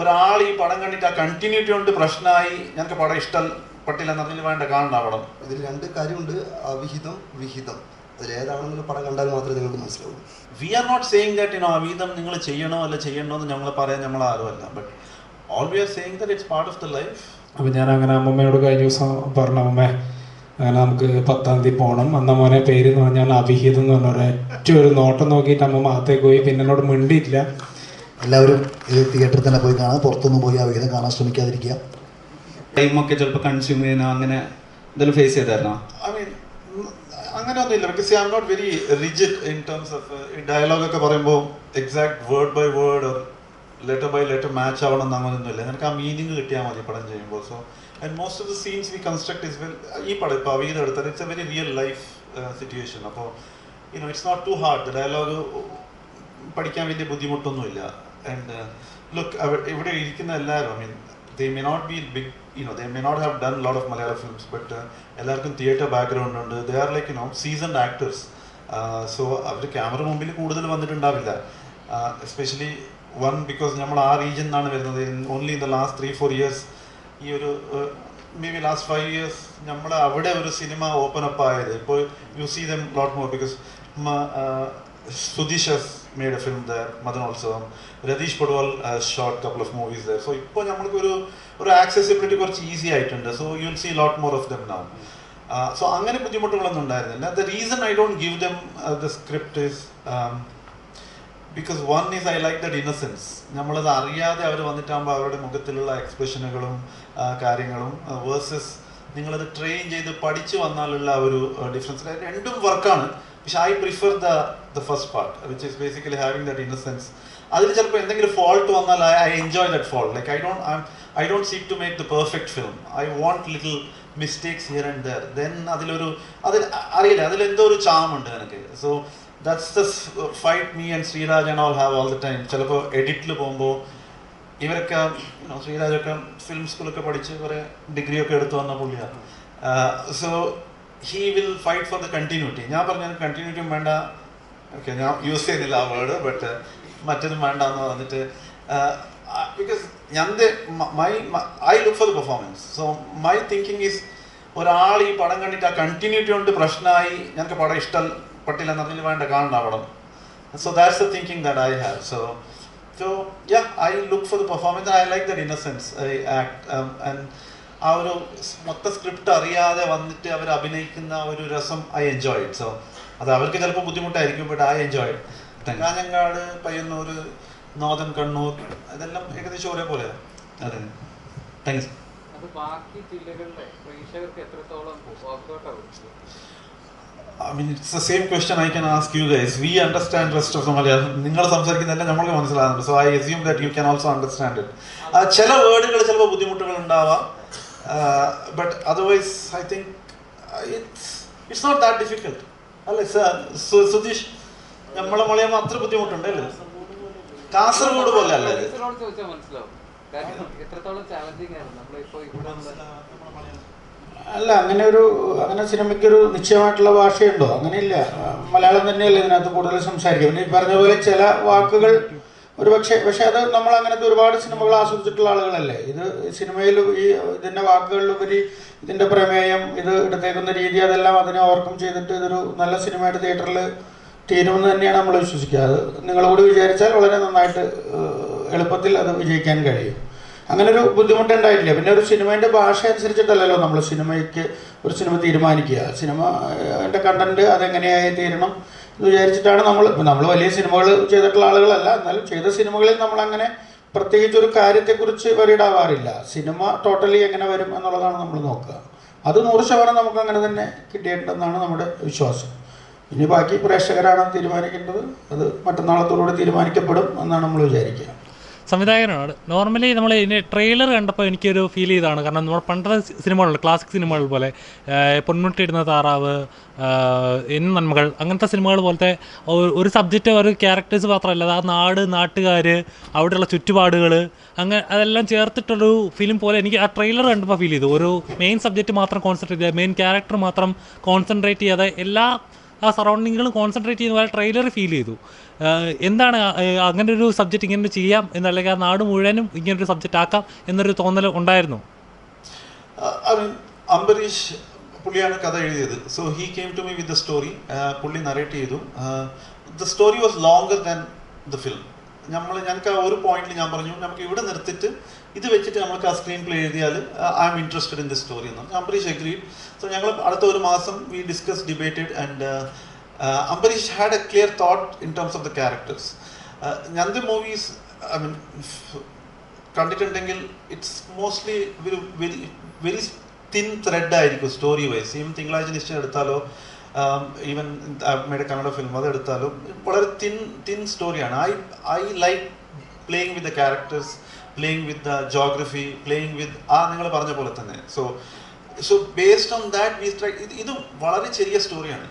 ഒരാൾ ഈ പടം കണ്ടിട്ട് ആ കണ്ടിന്യൂറ്റി കൊണ്ട് പ്രശ്നമായി ഞങ്ങൾക്ക് പടം ഇഷ്ടപ്പെട്ടില്ലെന്ന് അതിന് വേണ്ട കാണണ്ട പടം ഇതിൽ രണ്ട് കാര്യമുണ്ട്. അവിഹിതം വിഹിതം. അതിലേതാണെന്നുള്ള പടം കണ്ടാൽ മാത്രമേ നിങ്ങൾക്ക് മനസ്സിലാവൂ. We are not saying that ഇനോ അവിഹിതം നിങ്ങൾ ചെയ്യണോ അല്ല ചെയ്യണോ എന്ന് ഞങ്ങൾ പറയാൻ നമ്മൾ ആരുമല്ല. But all we are saying that it's part of the life അപ്പം ഞാൻ അങ്ങനെ അമ്മമ്മയോട് കഴിഞ്ഞ ദിവസം പറഞ്ഞു അമ്മേ അങ്ങനെ നമുക്ക് പത്താം തീയതി പോകണം അന്ന മോനെ പേര് എന്ന് പറഞ്ഞാൽ അവിഹിതം എന്ന് പറഞ്ഞ ഒരൊറ്റ ഒരു നോട്ടം നോക്കിയിട്ട് അമ്മ മാത്തേക്ക് പോയി. പിന്നെ എന്നോട് മിണ്ടിയിട്ടില്ല. എല്ലാവരും ഇത് തിയേറ്ററിൽ തന്നെ പോയി കാണാം പുറത്തൊന്നും പോയി ആ വിഹിതം കാണാൻ ശ്രമിക്കാതിരിക്കുക. ടൈമൊക്കെ ചിലപ്പോൾ കൺസ്യൂം ചെയ്യുന്ന അങ്ങനെ എന്തെങ്കിലും ഫേസ് ചെയ്തായിരുന്നോ? ഐ മീൻ അങ്ങനെ ഒന്നുമില്ല because I am not very rigid in terms of dialogue ഒക്കെ പറയുമ്പോൾ exact word by word letter by letter match ആവണം എന്ന് അങ്ങനെയൊന്നുമില്ല. നിനക്ക് ആ മീനിങ് കിട്ടിയാൽ മതി പടം ചെയ്യുമ്പോൾ. So and most of the scenes we construct is well ഈ പടം ഇപ്പോൾ അവീത് എടുത്താൽ it's a very real life situation അപ്പോൾ you know it's not too hard the dialogue പഠിക്കാൻ വലിയ ബുദ്ധിമുട്ടൊന്നുമില്ല. ആൻഡ് ലുക്ക് ഇവിടെ ഇരിക്കുന്ന എല്ലാവരും I mean they may not be big you know they may not have done lot of Malayala films but എല്ലാവർക്കും theatre background ഉണ്ട്. They are like you know seasoned actors so our camera മുമ്പിൽ കൂടുതൽ വന്നിട്ടുണ്ടാവില്ല. Especially one because നമ്മൾ ആ region നിന്നാണ് വരുന്നത്. Only in the last three four years ഈ ഒരു maybe last five years നമ്മൾ അവിടെ ഒരു സിനിമ ഓപ്പൺ അപ്പ് ആയത്. ഇപ്പോൾ you see them lot more because Sudheesh has made a film there Madanolsavam Ratheesh Poduval short couple of movies there so ഇപ്പോൾ നമ്മൾക്ക് ഒരു ഒരു ആക്സസിബിലിറ്റി കുറച്ച് ഈസി ആയിട്ടുണ്ട്. So you will see lot more of them now so അങ്ങനെ ബുദ്ധിമുട്ടുകളൊന്നും ഉണ്ടായിരുന്നില്ല. The reason I don't give them the script is because one is I like that innocence നമ്മളത് അറിയാതെ അവർ വന്നിട്ടാകുമ്പോൾ അവരുടെ മുഖത്തിലുള്ള എക്സ്പ്രഷനുകളും കാര്യങ്ങളും വേഴ്സസ് നിങ്ങളത് ട്രെയിൻ ചെയ്ത് പഠിച്ചു വന്നാലുള്ള ഒരു ഡിഫറൻസ് രണ്ടും വർക്കാണ് പക്ഷെ I prefer the the first part which is basically having that innocence അതിൽ ചിലപ്പോൾ എന്തെങ്കിലും ഫോൾട്ട് വന്നാൽ I I enjoy that fault like I don't I I don't seek to make the perfect film I want little mistakes here and there then അതിലൊരു അതിൽ അറിയില്ല അതിലെന്തോ ഒരു ചാമുണ്ട് എനിക്ക് so that's the fight me and Sreeraj and all have all the time ചിലപ്പോൾ എഡിറ്റിൽ പോകുമ്പോൾ ഇവരൊക്കെ ശ്രീരാജൊക്കെ ഫിലിം സ്കൂളൊക്കെ പഠിച്ച് കുറേ ഡിഗ്രിയൊക്കെ എടുത്തു വന്ന പുള്ളിയാണ്. So he will fight for the continuity ഞാൻ പറഞ്ഞ കണ്ടിന്യൂറ്റിയും വേണ്ട. ഓക്കെ ഞാൻ യൂസ് ചെയ്യുന്നില്ല ആ വേർഡ് ബട്ട് മറ്റൊന്നും വേണ്ട എന്ന് പറഞ്ഞിട്ട് ബിക്കോസ് ഞാൻ my I look for the performance so my thinking is ഒരാൾ ഈ പടം കണ്ടിട്ട് ആ കണ്ടിന്യൂറ്റി കൊണ്ട് പ്രശ്നമായി ഞങ്ങൾക്ക് പടം ഇഷ്ടം പട്ടില്ല എന്നതിൽ വേണ്ട കാണണ്ട പടം so that's the thinking that I have so so yeah I look for the performance I like the innocence I act and ആ ഒരു മൊത്തം സ്ക്രിപ്റ്റ് അറിയാതെ വന്നിട്ട് അവർ അഭിനയിക്കുന്ന ഒരു രസം ഐ എൻജോയ് സോ അത് അവർക്ക് ചിലപ്പോൾ ബുദ്ധിമുട്ടായിരിക്കും but I enjoy Kanhangad Payyanur northern Kannur ഇതെല്ലാം ഏകദേശം ഒരേപോലെയാണ് അതെ. താങ്ക്സ് ബാക്കി ജില്ലകളിലെ പ്രേക്ഷകർക്ക് എത്രത്തോളം. നിങ്ങൾ സംസാരിക്കുന്നതെല്ലാം നമ്മൾക്ക് മനസ്സിലാകുന്നുണ്ട്. So I assume that you can also understand it ചില വേർഡുകൾ ചിലപ്പോൾ ബുദ്ധിമുട്ടുകൾ ഉണ്ടാവാം. But otherwise, I think it's it's not that difficult. അല്ലേ സർ സുധീഷ് നമ്മളെ മലയാളം അത്ര ബുദ്ധിമുട്ടുണ്ടല്ലേ കാസർഗോഡ് പോലെ അല്ലേ? അല്ല അങ്ങനെ ഒരു അങ്ങനെ സിനിമയ്ക്ക് ഒരു നിശ്ചയമായിട്ടുള്ള ഭാഷയുണ്ടോ? അങ്ങനെയില്ല. മലയാളം തന്നെയല്ലേ ഇതിനകത്ത് കൂടുതൽ സംസാരിക്കും ഈ പറഞ്ഞ പോലെ ചില വാക്കുകൾ ഒരു പക്ഷേ പക്ഷെ അത് നമ്മൾ അങ്ങനത്തെ ഒരുപാട് സിനിമകൾ ആസ്വദിച്ചിട്ടുള്ള ആളുകളല്ലേ? ഇത് സിനിമയിൽ ഈ ഇതിന്റെ വാക്കുകളിലുപരി ഇതിന്റെ പ്രമേയം ഇത് എടുത്തേക്കുന്ന രീതി അതെല്ലാം അതിനെ ഓവർകം ചെയ്തിട്ട് ഇതൊരു നല്ല സിനിമയായിട്ട് തിയേറ്ററിൽ തീരുമെന്ന് തന്നെയാണ് നമ്മൾ വിശ്വസിക്കുക. അത് നിങ്ങളോട് വിചാരിച്ചാൽ വളരെ നന്നായിട്ട് എളുപ്പത്തിൽ അത് വിജയിക്കാൻ കഴിയും. അങ്ങനെ ഒരു ബുദ്ധിമുട്ടുണ്ടായിട്ടില്ല പിന്നെ ഒരു സിനിമേന്റെ ഭാഷ അനുസരിച്ചിട്ടല്ലല്ലോ നമ്മൾ സിനിമയ്ക്ക് ഒരു സിനിമ തീരുമാനിക്കുക. സിനിമ കണ്ടന്റ് അതെങ്ങനെയായി തീരണം എന്ന് വിചാരിച്ചിട്ടാണ് നമ്മൾ ഇപ്പം നമ്മൾ വലിയ സിനിമകൾ ചെയ്തിട്ടുള്ള ആളുകളല്ല. എന്നാലും ചെയ്ത സിനിമകളിൽ നമ്മളങ്ങനെ പ്രത്യേകിച്ച് ഒരു കാര്യത്തെക്കുറിച്ച് വരിടാവാറില്ല സിനിമ ടോട്ടലി എങ്ങനെ വരും എന്നുള്ളതാണ് നമ്മൾ നോക്കുക. അത് നൂറ് ശതമാനം നമുക്ക് അങ്ങനെ തന്നെ കിട്ടിയിട്ടുണ്ടെന്നാണ് നമ്മുടെ വിശ്വാസം. ഇനി ബാക്കി പ്രേക്ഷകരാണ് തീരുമാനിക്കേണ്ടത്. അത് മറ്റന്നാളത്തോടുകൂടി തീരുമാനിക്കപ്പെടും എന്നാണ് നമ്മൾ വിചാരിക്കുക. സംവിധായകനാണ്. നോർമലി നമ്മൾ ഇതിന്റെ ട്രെയിലർ കണ്ടപ്പോൾ എനിക്കൊരു ഫീൽ ചെയ്താണ്. കാരണം നമ്മൾ പണ്ടത്തെ സിനിമകളുണ്ട് ക്ലാസിക് സിനിമകൾ പോലെ പൊന്മുട്ടിയിടുന്ന താറാവ് എൻ നന്മകൾ അങ്ങനത്തെ സിനിമകൾ പോലത്തെ ഒരു- സബ്ജക്റ്റ് ഒരു ക്യാരക്ടേഴ്സ് മാത്രമല്ല ആ നാട് നാട്ടുകാർ അവിടെയുള്ള ചുറ്റുപാടുകൾ അങ്ങനെ അതെല്ലാം ചേർത്തിട്ടൊരു ഫിലിം പോലെ എനിക്ക് ആ ട്രെയിലർ കണ്ടപ്പോൾ ഫീൽ ചെയ്തു. ഒരു മെയിൻ സബ്ജക്റ്റ് മാത്രം കോൺസെൻട്രേറ്റ് ചെയ്ത് മെയിൻ ക്യാരക്ടർ മാത്രം കോൺസെൻട്രേറ്റ് ചെയ്യാതെ എല്ലാ ആ സറൗണ്ടിങ്ങുകൾ കോൺസെൻട്രേറ്റ് ചെയ്യുന്ന പോലെ ട്രെയിലർ ഫീൽ ചെയ്തു. എന്താണ് അങ്ങനെ ഒരു സബ്ജക്റ്റ് ഇങ്ങനെ ചെയ്യാം എന്നല്ലെങ്കിൽ ആ നാട് മുഴുവനും ഇങ്ങനൊരു സബ്ജക്റ്റ് ആക്കാം എന്നൊരു തോന്നൽ ഉണ്ടായിരുന്നു? അംബരീഷ് പുള്ളിയാണ് കഥ എഴുതിയത്. So he came to me with the story പുള്ളി നറേറ്റ് ചെയ്തു. The story was longer than the film നമ്മൾ ഞങ്ങൾക്ക് ആ ഒരു പോയിന്റിൽ ഞാൻ പറഞ്ഞു. നമുക്ക് ഇവിടെ നിർത്തിയിട്ട് ഇത് വെച്ചിട്ട് നമ്മൾക്ക് ആ സ്ക്രീൻ പ്ലേ എഴുതിയാൽ I'm interested in the story എന്ന്. അംബരീഷ് അഗ്രീഡ് സോ ഞങ്ങൾ അടുത്ത ഒരു മാസം we discuss debated and Ambareesh had a clear thought in terms of the characters ഞങ്ങളുടെ മൂവീസ് ഐ മീൻ കണ്ടിട്ടുണ്ടെങ്കിൽ ഇറ്റ്സ് മോസ്റ്റ്ലി ഒരു വെരി വെരി തിൻ ത്രെഡ് ആയിരിക്കും സ്റ്റോറി വൈസ് ഈ തിങ്കളാഴ്ച നിശ്ചയം എടുത്താലോ ഈവൻ അമ്മയുടെ കന്നഡ ഫിലിം അത് എടുത്താലോ വളരെ തിൻ തിൻ സ്റ്റോറിയാണ് I I like playing with the characters playing with the geography playing with ആ നിങ്ങൾ പറഞ്ഞ പോലെ തന്നെ. So so based on that we try ഇത് ഇതും വളരെ ചെറിയ സ്റ്റോറിയാണ്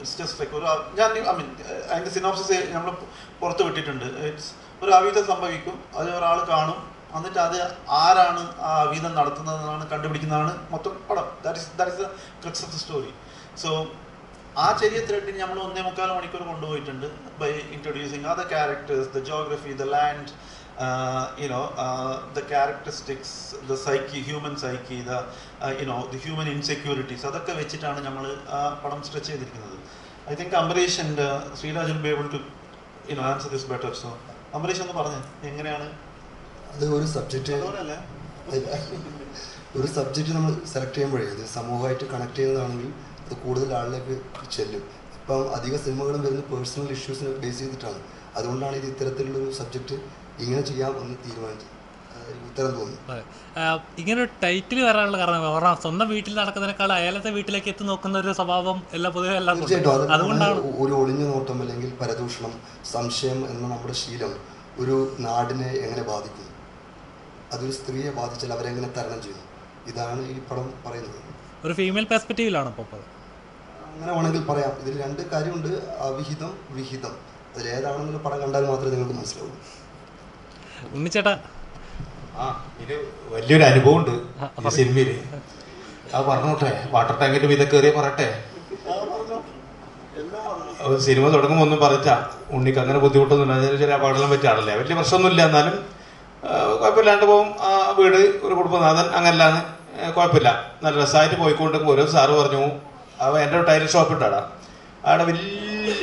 ജസ്റ്റ് ലൈക്ക് ഒരു ഞാൻ ഐ മീൻ അതിന്റെ സിനോപ്സിസ് നമ്മൾ പുറത്ത് വിട്ടിട്ടുണ്ട്. ഇറ്റ്സ് ഒരു അവീതം സംഭവിക്കും. അത് ഒരാൾ കാണും. എന്നിട്ട് അത് ആരാണ് ആ അവീതം നടത്തുന്നതെന്നാണ് കണ്ടുപിടിക്കുന്നതാണ് മൊത്തം പടം. That is that is the crux of the story so ആ ചെറിയ ത്രെഡിന് നമ്മൾ ഒന്നേ മുക്കാൽ മണിക്കൂർ കൊണ്ടുപോയിട്ടുണ്ട് by introducing other characters the geography the land you know the characteristics the psyche human psyche the you know the human insecurities അതൊക്കെ വെച്ചിട്ടാണ് നമ്മൾ പടം സ്ട്രെച്ച് ചെയ്തിരിക്കുന്നത്. I think Ambareesh and Sreerajan be able to you know answer this better so Ambareesh ഒന്ന് പറഞ്ഞേ എങ്ങനെയാണ്? അത് ഒരു സബ്ജക്റ്റ് ഒരു സബ്ജക്റ്റ് നമ്മൾ സെലക്ട് ചെയ്യുമ്പോഴേ അത് സമൂഹമായിട്ട് കണക്ട് ചെയ്യുന്നതാണെങ്കിൽ അത് കൂടുതൽ ആളിലേക്ക് ചെല്ലും. ഇപ്പം അധിക സിനിമകളും വരുന്ന പേഴ്സണൽ ഇഷ്യൂസിനെ ബേസ് ചെയ്തിട്ടാണ്. അതുകൊണ്ടാണ് ഇത് ഇത്തരത്തിലുള്ളൊരു സബ്ജക്റ്റ് ഇങ്ങനെ ചെയ്യാം എന്ന് തീരുമാനിച്ചത് ഉത്തരം തോന്നുന്നു. ഇങ്ങനെ ഒരു ടൈറ്റിൽ വരാനുള്ള കാരണം കാരണം സ്വന്തം വീട്ടിൽ നടക്കുന്നതിനേക്കാൾ അയലത്തെ വീട്ടിലേക്ക് എത്തി നോക്കുന്ന ഒരു സ്വഭാവം എല്ലാ പൊതുവെ എല്ലാവർക്കും അതുകൊണ്ടാണ് ഒരു ഒളിഞ്ഞു നോട്ടം അല്ലെങ്കിൽ പരദൂഷണം സംശയം എന്ന നമ്മുടെ ശീലം ഒരു നാടിനെ എങ്ങനെ ബാധിക്കുന്നു? അതൊരു സ്ത്രീയെ ബാധിച്ചാൽ അവരെങ്ങനെ തരണം ചെയ്യുന്നു? ഇതാണ് ഈ പടം പറയുന്നത്. ഒരു ഫീമെയിൽ പെർസ്പെക്റ്റീവിലാണ് ഇപ്പോൾ അത് അങ്ങനെ വേണമെങ്കിൽ പറയാം. ഇതിൽ രണ്ട് കാര്യമുണ്ട്. അവിഹിതം വിഹിതം അതിലേതാണെന്നുള്ള പടം കണ്ടാൽ മാത്രമേ നിങ്ങൾക്ക് മനസ്സിലാവൂ. ഉണ്ണിച്ചേട്ടാ. ആ ഇത് വലിയൊരു അനുഭവം ഉണ്ട് ഈ സിനിമയിൽ ആ പറഞ്ഞോട്ടെ. വാട്ടർ ടാങ്കിന്റെ വിധ കയറിയ പറയട്ടെ. സിനിമ തുടങ്ങുമ്പോൾ ഒന്നും പറഞ്ഞാ ഉണ്ണിക്ക് അങ്ങനെ ബുദ്ധിമുട്ടൊന്നുമില്ല. അതിന് ചില അപകടം പറ്റാണല്ലേ വലിയ പ്രശ്നമൊന്നുമില്ല എന്നാലും കുഴപ്പമില്ലാണ്ട് പോകും. ആ വീട് ഒരു കുടുംബനാഥൻ അങ്ങനെയല്ലാന്ന് ഏ, കുഴപ്പമില്ല. നല്ല രസമായിട്ട് പോയിക്കൊണ്ടിരിക്കുമ്പോൾ ഓരോ സാറ് പറഞ്ഞു അവ എന്റെ ടൈലർ ഷോപ്പ് ഉണ്ടാടാ. അവിടെ വലിയ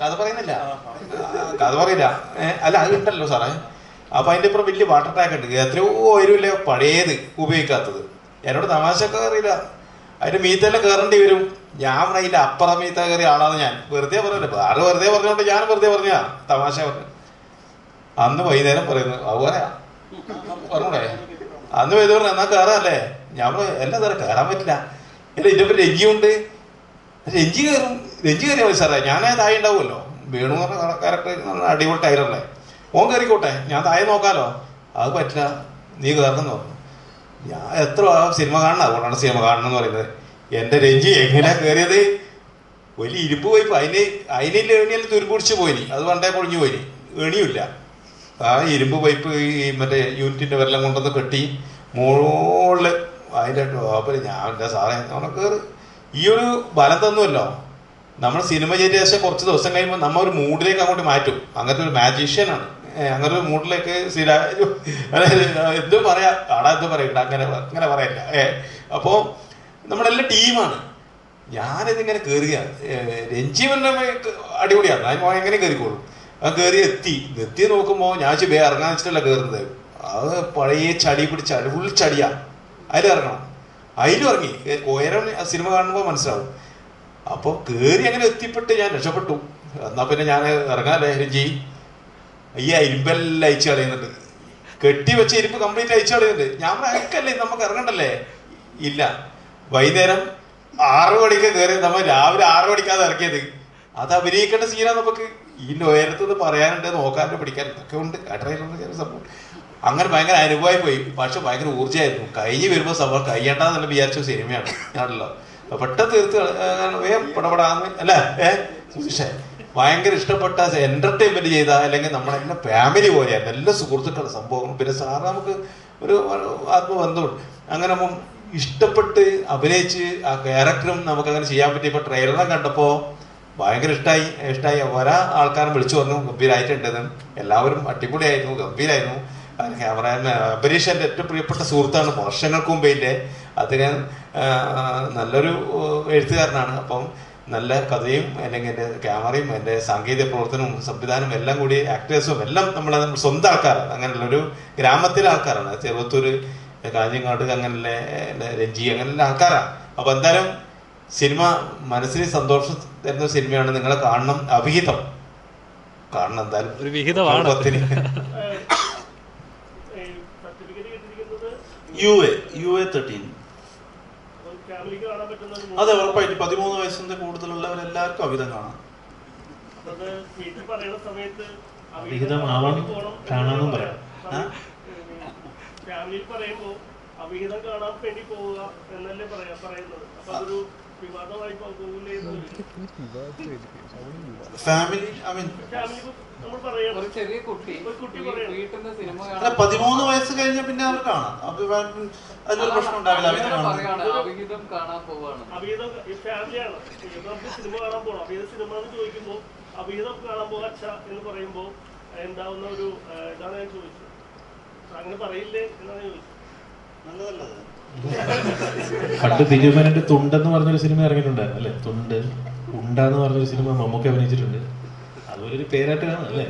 കഥ പറയുന്നില്ല. കഥ പറയില്ല. അല്ല അത് ഉണ്ടല്ലോ സാറേ. അപ്പൊ അതിന്റെ ഇപ്പുറം വലിയ വാട്ടർ ടാങ്ക് ഉണ്ട്. എത്രയോ വരുമില്ല പഴയത് ഉപയോഗിക്കാത്തത്. എന്നോട് തമാശയൊക്കെ അറിയില്ല. അതിന്റെ മീത്തെല്ലാം കയറേണ്ടി വരും. ഞാൻ അതിന്റെ അപ്പറ മീത്ത കയറിയ ആളാണ് ഞാൻ. വെറുതെ പറഞ്ഞില്ല. വേറെ വെറുതെ പറഞ്ഞോണ്ട് ഞാൻ വെറുതെ പറഞ്ഞാ തമാശ പറഞ്ഞു. അന്ന് വൈകുന്നേരം പറയുന്നു അത് പറയാ പറഞ്ഞൂടെ? അന്ന് വൈകുന്നേരം പറഞ്ഞു എന്നാ കയറാല്ലേ ഞാൻ എല്ലാ സാറേ കയറാൻ പറ്റില്ല. അല്ല ഇതിന്റെ രജിയുണ്ട് രഞ്ജി കയറും രഞ്ജി കയറിയാൽ മതി സാറേ. ഞാൻ താഴെ ഉണ്ടാവുമല്ലോ. വേണു പറഞ്ഞ ക്യാരക്ടർ അടിപൊളി ടൈലറല്ലേ ഓൻ കയറിക്കോട്ടെ. ഞാൻ താഴെ നോക്കാലോ. അത് പറ്റില്ല. നീ കയറണം പറഞ്ഞു. ഞാൻ എത്ര ആ സിനിമ കാണണം? അതുകൊണ്ടാണ് സിനിമ കാണണം എന്ന് പറയുന്നത്. എന്റെ രഞ്ജി എങ്ങനെയാ കയറിയത്? വലിയ ഇരുമ്പ് പോയി അതിന് അതിനില്ല ഏണിയെല്ലാം തുരുപിടിച്ച് പോയിനി അത് പണ്ടേ പൊളിഞ്ഞു പോയിനി ഏണിയുമില്ല ആ ഇരുമ്പ് പൈപ്പ് ഈ മറ്റേ യൂണിറ്റിന്റെ വെല്ലം കൊണ്ടുവന്ന് കെട്ടി മുകളിൽ അതിന്റെ ടോപ്പിൽ ഞാൻ എന്താ സാറേ നമ്മളെ കയറി. ഈ ഒരു ബലം തന്നുമല്ലോ നമ്മൾ സിനിമ ചെയ്ത ശേഷം കുറച്ച് ദിവസം കഴിയുമ്പോൾ നമ്മ ഒരു മൂഡിലേക്ക് അങ്ങോട്ട് മാറ്റും. അങ്ങനത്തെ ഒരു മാജീഷ്യനാണ് അങ്ങനെ ഒരു മൂഡിലേക്ക് സ്ഥിരായ എന്തും പറയാ. ആടാ എന്തും പറയണ്ട അങ്ങനെ അങ്ങനെ പറയല്ല. ഏ അപ്പോ നമ്മളെല്ലാം ടീമാണ്. ഞാനിതിങ്ങനെ കയറുക രഞ്ജീവന്റെ അടിപൊളിയാണ്. ഞാൻ എങ്ങനെ കയറിക്കോളും അത് കയറി എത്തി. എത്തി നോക്കുമ്പോൾ ഞാൻ വേ ഇറങ്ങാൻ വെച്ചിട്ടല്ല കയറുന്നത് അത് പഴയ ചടി പിടിച്ച ഫുൾ ചടിയാ. അതിൽ ഇറങ്ങണം അതിലും ഇറങ്ങി കോയരം സിനിമ കാണുമ്പോൾ മനസ്സിലാവും. അപ്പോൾ കയറി അങ്ങനെ എത്തിപ്പെട്ട് ഞാൻ രക്ഷപ്പെട്ടു. എന്നാ പിന്നെ ഞാൻ ഇറങ്ങാല്ലേ രഞ്ജി? ഈ അരിമ്പെല്ലാം അയച്ചു കളയുന്നുണ്ട്. കെട്ടി വെച്ച ഇരുമ്പ് കംപ്ലീറ്റ് അയച്ചു കളയുന്നുണ്ട്. ഞാൻ അയക്കല്ലേ നമുക്ക് ഇറങ്ങണ്ടല്ലേ? ഇല്ല. വൈകുന്നേരം ആറ് മണിക്ക് കയറി നമ്മൾ രാവിലെ ആറ് മണിക്കാതെ ഇറക്കിയത് അത് അഭിനയിക്കേണ്ട സീനാണ് നമുക്ക്. ഈ ഉയരത്തുനിന്ന് പറയാനുണ്ട് നോക്കാനുണ്ട് പിടിക്കാൻ ഒക്കെ ഉണ്ട്. കടയിലുള്ള ചില സംഭവം അങ്ങനെ ഭയങ്കര അനുഭവമായി പോയി. പക്ഷെ ഭയങ്കര ഊർജമായിരുന്നു. കഴിഞ്ഞ് വരുമ്പോൾ സംഭവം കഴിയണ്ടെന്നുള്ള വിചാരിച്ച സിനിമയാണ്. ഞാനല്ലോ. പെട്ടെന്ന് തീർത്ത് വേഗം പടപടാന്ന്. അല്ല ഏ സുശീഷേ ഭയങ്കര ഇഷ്ടപ്പെട്ട എന്റർടൈൻമെന്റ് ചെയ്ത അല്ലെങ്കിൽ നമ്മളെ ഫാമിലി പോലെയാണ് എല്ലാ സുഹൃത്തുക്കളുടെ സംഭവങ്ങളും പിന്നെ സാറ് നമുക്ക് ഒരു ആത്മബന്ധമുണ്ട്. അങ്ങനെ അപ്പം ഇഷ്ടപ്പെട്ട് അഭിനയിച്ച് ആ ക്യാരക്ടറും നമുക്ക് അങ്ങനെ ചെയ്യാൻ പറ്റി. ഇപ്പൊ ട്രെയിലറും കണ്ടപ്പോ ഭയങ്കര ഇഷ്ടമായി ഇഷ്ടമായി പല ആൾക്കാരും വിളിച്ചു പറഞ്ഞു ഗംഭീരായിട്ടുണ്ടെന്ന് എല്ലാവരും അടിപൊളിയായിരുന്നു ഗംഭീരായിരുന്നു. ക്യാമറ അംബരീഷ് എന്റെ ഏറ്റവും പ്രിയപ്പെട്ട സുഹൃത്താണ്. വർഷങ്ങൾക്ക് മുമ്പേന്റെ അദ്ദേഹം നല്ലൊരു എഴുത്തുകാരനാണ്. അപ്പം നല്ല കഥയും അല്ലെങ്കിൽ എന്റെ ക്യാമറയും എന്റെ സാങ്കേതിക പ്രവർത്തനവും സംവിധാനവും എല്ലാം കൂടി ആക്ടേഴ്സും എല്ലാം നമ്മളെ നമ്മൾ സ്വന്തം ആൾക്കാരാണ്. അങ്ങനെയുള്ളൊരു ഗ്രാമത്തിലെ ആൾക്കാരാണ്. ചെറുത്തൂർ കാഞ്ഞങ്ങാട് അങ്ങനെയുള്ള രഞ്ജി അങ്ങനെയുള്ള ആൾക്കാരാണ്. അപ്പോൾ എന്തായാലും സിനിമ മനസ്സിന് സന്തോഷം തരുന്ന സിനിമയാണ് നിങ്ങളെ കാണണം അവിഹിതം കാണണം എന്തായാലും ഒരു വിഹിതമാണ്. U A U A thirteen. ഫാമിലിക്ക് കാണാൻ ഒരു അതെ ഉറപ്പായിട്ട്. പതിമൂന്ന് വയസ്സിന്റെ കൂടുതലുള്ളവരെല്ലാവർക്കും അവിധം കാണാം. അവിഹിതമാവാൻ കാണാമെന്നും പറയാം? ഫാമിലിയിൽ പറയുമ്പോൾ അവിഹിതം കാണാൻ വേണ്ടി പോവുക എന്നല്ലേ പറയാ പറയുന്നത്. അപ്പൊ അതൊരു ഫാമിലി ഐ മീൻ ഫാമിലി നമ്മൾ പറയാം ഒരു ചെറിയ കുട്ടി. ഒരു കുട്ടി വീ- പറയാം. വീട്ടിൽ നിന്ന് സിനിമ അല്ല കാണാൻ പതിമൂന്ന് വയസ്സ് കഴിഞ്ഞ പിന്നെ അവർ കാണാം. അതിലൊരു പ്രശ്നം ഉണ്ടാവില്ല അവിധം അങ്ങനെ കാണാൻ അവിഹിതം കാണാൻ എന്ന് പോകാം അച്ഛ ഒരു ഇതാണ് ഞാൻ ചോദിച്ചത്. അങ്ങനെ പറയില്ലേ എന്നാണ് ചോദിച്ചത്. നല്ലതല്ലത് പണ്ട് ദിലീപനന്റെ തുണ്ടെന്ന് പറഞ്ഞൊരു സിനിമ ഇറങ്ങിയിട്ടുണ്ടായിരുന്നു അല്ലെ? തുണ്ട് ഉണ്ടെന്ന് പറഞ്ഞൊരു സിനിമ മമ്മൂക്ക് അഭിനയിച്ചിട്ടുണ്ട്. അതുപോലെ ഒരു അല്ലെ? അല്ലേ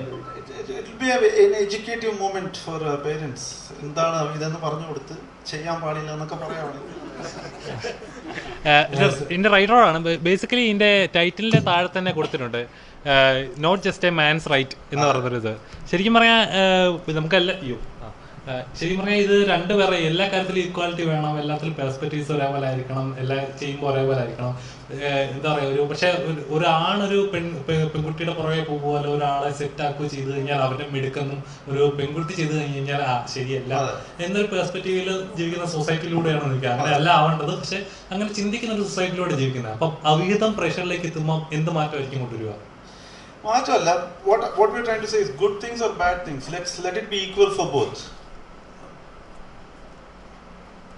it be an educative moment for parents എന്താണ് ഇതെന്ന് പറഞ്ഞു കൊടുത്ത് ചെയ്യാൻ പാടില്ല എന്നൊക്കെ പറയാണെങ്കിൽ ഇതിന്റെ റൈറ്ററാണ് ബേസിക്കലി ഇതിന്റെ ടൈറ്റിലിന്റെ താഴെ തന്നെ കൊടുത്തിട്ടുണ്ട്. Not just a man's right എന്ന് പറഞ്ഞൊരു ഇത് ശരിക്കും പറയാൻ നമുക്ക് എല്ലാ അയ്യോ ശരിക്കും പറഞ്ഞാൽ ഇത് രണ്ടുപേരെ എല്ലാ കാര്യത്തിലും ഈക്വാലിറ്റി വേണം എല്ലാത്തിലും പെർസ്പെക്റ്റീവ്സ് ഒരേപോലെ ആയിരിക്കണം എല്ലാ ചെയ്യുമ്പോൾ ഒരേപോലെ ആയിരിക്കണം. എന്താ പറയാ ഒരു പക്ഷെ ഒരു- ഒരു ആണൊരു പെൺ പെൺകുട്ടിയുടെ പുറകെ പോകുമല്ലോ ഒരാളെ സെറ്റ് ആക്കുകയോ ചെയ്തു കഴിഞ്ഞാൽ അവരുടെ മിടുക്കെന്നും ഒരു പെൺകുട്ടി ചെയ്തു കഴിഞ്ഞു കഴിഞ്ഞാൽ ആ ശരിയല്ല. എന്നൊരു പെർസ്പെക്റ്റീവിൽ ജീവിക്കുന്ന സൊസൈറ്റിയിലൂടെയാണ് എനിക്ക് അങ്ങനെ അല്ല ആവേണ്ടത് പക്ഷെ അങ്ങനെ ചിന്തിക്കുന്ന ഒരു സൊസൈറ്റിയിലൂടെ ജീവിക്കുന്നത്. അപ്പം അവിഹിതം പ്രഷറിലേക്ക് എത്തുമ്പോൾ എന്ത് മാറ്റമായിരിക്കും കൊണ്ടുവരിക? മാറ്റമല്ല. What what we're to say good things or bad things let's let it be equal for for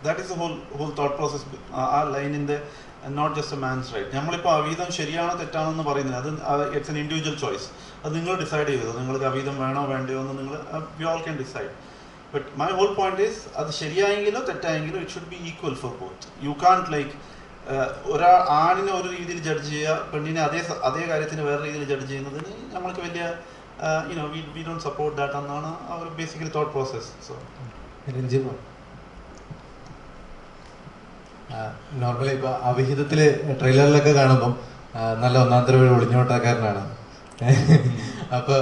that is whole whole thought process. ആ ആ ലൈനിന്റെ not just a man's right നമ്മളിപ്പോൾ അവീതം ശരിയാണോ തെറ്റാണോ എന്ന് പറയുന്നില്ല. അത് ഇറ്റ്സ് എൻ ഇൻഡിവിജ്വൽ ചോയ്സ് അത് നിങ്ങൾ ഡിസൈഡ് ചെയ്തു. നിങ്ങൾക്ക് അവീതം വേണോ വേണ്ടയോ എന്ന് നിങ്ങൾ we all can decide but my whole point is അത് ശരിയായെങ്കിലോ തെറ്റായെങ്കിലോ it should be equal for both you can't like ഒരാ ആണിനെ ഒരു രീതിയിൽ ജഡ്ജ് ചെയ്യുക പെണ്ണിനെ അതേ അതേ കാര്യത്തിന് വേറെ രീതിയിൽ ജഡ്ജ് ചെയ്യുന്നതിന് നമ്മൾക്ക് വലിയ you know we we don't support that എന്നാണ് അവർ basically thought process so രഞ്ജിമോ normally ഇപ്പൊ അവിഹിതത്തിൽ ട്രെയിലറിലൊക്കെ കാണുമ്പം ആ, നല്ല ഒന്നാമത്തെ ഒരു ഒളിഞ്ഞോട്ടക്കാരനാണ് അപ്പൊ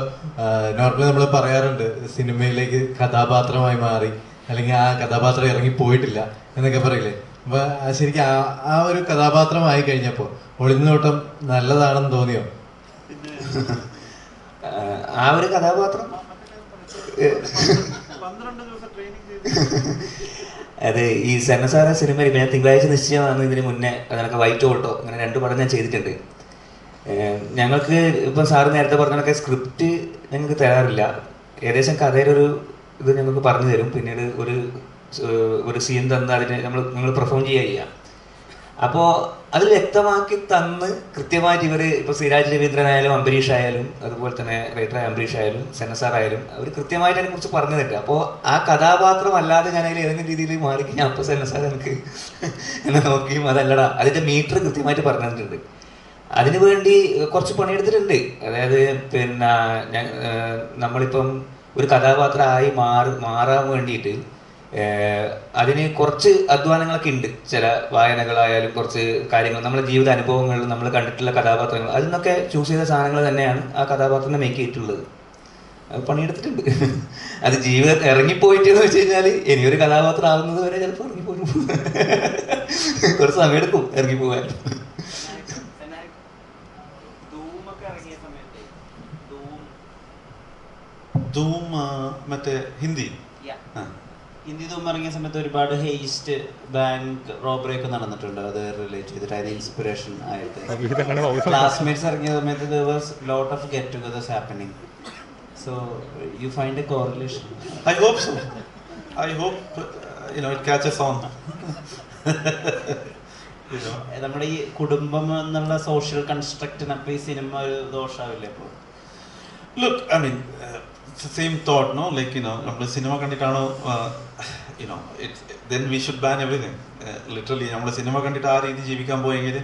നോർമലി നമ്മൾ പറയാറുണ്ട് സിനിമയിലേക്ക് കഥാപാത്രമായി മാറി അല്ലെങ്കിൽ ആ കഥാപാത്രം ഇറങ്ങി പോയിട്ടില്ല എന്നൊക്കെ പറയില്ലേ? അപ്പൊ ആ ശരിക്കും ആ ആ ഒരു കഥാപാത്രമായി കഴിഞ്ഞപ്പോ ഒളിഞ്ഞോട്ടം നല്ലതാണെന്ന് തോന്നിയോ? ആ ഒരു കഥാപാത്രം? അത് ഈ സെനസാര സിനിമ ഞാൻ തിങ്കളാഴ്ച നിശ്ചയമാണ് ഇതിന് മുന്നേ അതിനൊക്കെ വൈറ്റ് ഓട്ടോ അങ്ങനെ രണ്ട് പടം ഞാൻ ചെയ്തിട്ടുണ്ട്. ഞങ്ങൾക്ക് ഇപ്പം സാറ് നേരത്തെ പറഞ്ഞൊക്കെ സ്ക്രിപ്റ്റ് ഞങ്ങൾക്ക് തരാറില്ല. ഏകദേശം കഥയിലൊരു ഇത് ഞങ്ങൾക്ക് പറഞ്ഞു തരും പിന്നീട് ഒരു ഒരു സീൻ തന്ന് അതിന് നമ്മൾ നിങ്ങൾ പെർഫോം ചെയ്യുക അപ്പോൾ അത് വ്യക്തമാക്കി തന്ന് കൃത്യമായിട്ട് ഇവർ ഇപ്പോൾ സിരാജ് രവീന്ദ്രനായാലും അംബരീഷ് ആയാലും അതുപോലെ തന്നെ റൈറ്റർ അംബരീഷ് ആയാലും സെനസാർ ആയാലും അവർ കൃത്യമായിട്ട് അതിനെ കുറിച്ച് പറഞ്ഞു തരിക അപ്പോൾ ആ കഥാപാത്രം അല്ലാതെ ഞാൻ അതിൽ ഏതെങ്കിലും രീതിയിൽ മാറി കഴിഞ്ഞാൽ അപ്പോൾ സെനസാർ എനിക്ക് എന്നെ നോക്കിയും അതല്ലടാ. അതിന്റെ മീറ്റർ കൃത്യമായിട്ട് പറഞ്ഞു തന്നിട്ടുണ്ട് അതിനു വേണ്ടി കുറച്ച് പണിയെടുത്തിട്ടുണ്ട്. അതായത് പിന്നെ നമ്മളിപ്പം ഒരു കഥാപാത്രമായി മാറി മാറാൻ വേണ്ടിയിട്ട് അതിന് കുറച്ച് അധ്വാനങ്ങളൊക്കെ ഉണ്ട്. ചില വായനകളായാലും കുറച്ച് കാര്യങ്ങൾ നമ്മുടെ ജീവിത അനുഭവങ്ങളിൽ നമ്മൾ കണ്ടിട്ടുള്ള കഥാപാത്രങ്ങൾ അതിൽ നിന്നൊക്കെ ചൂസ് ചെയ്ത സാധനങ്ങൾ തന്നെയാണ് ആ കഥാപാത്രത്തിനെ മേക്ക് ചെയ്തിട്ടുള്ളത്. അത് പണിയെടുത്തിട്ടുണ്ട്. അത് ജീവിതം ഇറങ്ങിപ്പോയിട്ട് എന്ന് വെച്ച് കഴിഞ്ഞാൽ ഇനിയൊരു കഥാപാത്രം ആകുന്നത് വരെ ചിലപ്പോൾ ഇറങ്ങിപ്പോ കുറച്ച് സമയം എടുക്കും ഇറങ്ങിപ്പോകാൻ. ധൂം. മറ്റേ ഹിന്ദി. ആ. ഹിന്ദി തുമ്പ് ഇറങ്ങിയ സമയത്ത് ഒരുപാട് ഹേസ്റ്റ് ബാങ്ക് റോബറി ഒക്കെ നടന്നിട്ടുണ്ട്. അത് റിലേറ്റ് ചെയ്തിട്ട് അതിന് ഇൻസ്പിറേഷൻ ആയിട്ട്. ക്ലാസ്മേറ്റ്സ് ഇറങ്ങിയ സമയത്ത് was lot of get togethers happening so you find a correlation I hope so I hope you know it catches know. നമ്മുടെ ഈ കുടുംബം എന്നുള്ള സോഷ്യൽ കൺസ്ട്രക്റ്റിനപ്പോ അപ്പൊ ഈ സിനിമ ഒരു ദോഷാവില്ലേ ഇപ്പോൾ look I mean, uh, thought? Like, you know, നമ്മൾ സിനിമ കണ്ടിട്ടാണോ you know, then should ban everything. Uh, literally, നമ്മൾ സിനിമ കണ്ടിട്ട് ആ രീതി ജീവിക്കാൻ പോയെങ്കിൽ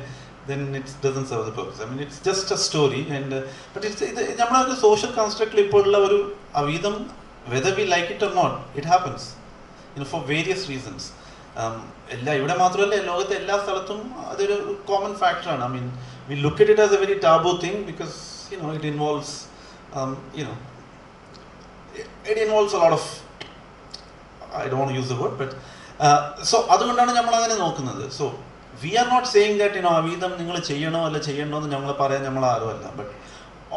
then it doesn't serve the purpose I mean, it's just a story and but it's ഇത് നമ്മുടെ ഒരു സോഷ്യൽ കൺസ്ട്രക്റ്റിൽ ഇപ്പോൾ ഉള്ള ഒരു അവീതം whether we like it or not it happens in for various reasons എല്ലാ ഇവിടെ മാത്രമല്ല ലോകത്തെ എല്ലാ സ്ഥലത്തും അതൊരു കോമൺ ഫാക്ടറാണ് I mean we look it it as a very taboo thing because you know it involves um, you know, involves lot of I don't use the word but so അതുകൊണ്ടാണ് നമ്മൾ അങ്ങനെ നോക്കുന്നത്. So we are not saying that you know അവീതം നിങ്ങൾ ചെയ്യണോ അല്ല ചെയ്യണോ എന്ന് ഞങ്ങൾ പറയാൻ നമ്മൾ ആരുമല്ല. But